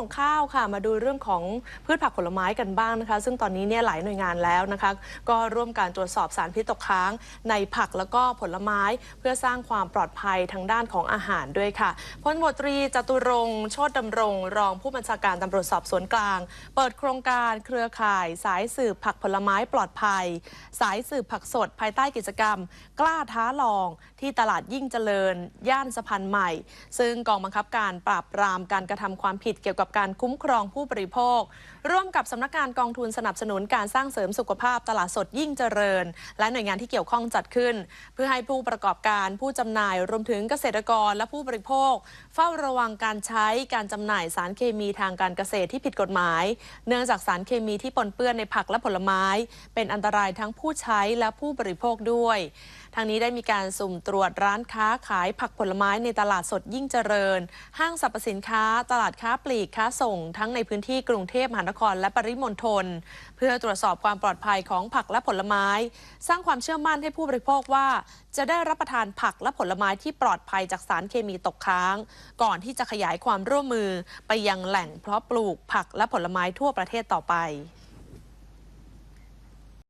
ของข้าวค่ะ มาดูเรื่องของพืชผักผลไม้กันบ้างนะคะ ซึ่งตอนนี้เนี่ยหลายหน่วยงานแล้วนะคะ ก็ร่วมการตรวจสอบสารพิษตกค้าง ในผักแล้วก็ผลไม้เพื่อสร้างความปลอดภัยทางด้านของอาหารด้วยค่ะพลตตรีจตุรงโชติดำรง รองผู้บัญชาการตำรวจสอบสวนกลาง เปิดโครงการเครือข่าย สายสืบผักผลไม้ปลอดภัย สายสืบผักสดภายใต้กิจกรรม กล้าท้าลองที่ตลาดยิ่งเจริญ ย่านสะพานใหม่ ซึ่งกองบังคับการปราบปรามการกระทำความผิดเกี่ยวกับการคุ้มครองผู้บริโภค ร่วมกับสำนักงานกองทุนสนับสนุนการสร้างเสริมสุขภาพตลาดสดยิ่งเจริญ และหน่วยงานที่เกี่ยวข้องจัดขึ้น เพื่อให้ผู้ประกอบการผู้จำหน่ายรวมถึงเกษตรกรและผู้บริโภค เฝ้าระวังการใช้การจำหน่ายสารเคมีทางการเกษตรที่ผิดกฎหมาย เนื่องจากสารเคมีที่ปนเปื้อนในผักและผลไม้ เป็นอันตรายทั้งผู้ใช้และผู้บริโภคด้วยทางนี้ได้มีการสุ่มตรวจร้านค้าขายผักผลไม้ในตลาดสดยิ่งเจริญ ห้างสรรพสินค้า ตลาดค้าปลีกค้าส่งทั้งในพื้นที่กรุงเทพมหานครและปริมณฑลเพื่อตรวจสอบความปลอดภัยของผักและผลไม้ สร้างความเชื่อมั่นให้ผู้บริโภคว่า จะได้รับประทานผักและผลไม้ที่ปลอดภัยจากสารเคมีตกค้าง ก่อนที่จะขยายความร่วมมือไปยังแหล่งเพาะปลูกผักและผลไม้ทั่วประเทศต่อไป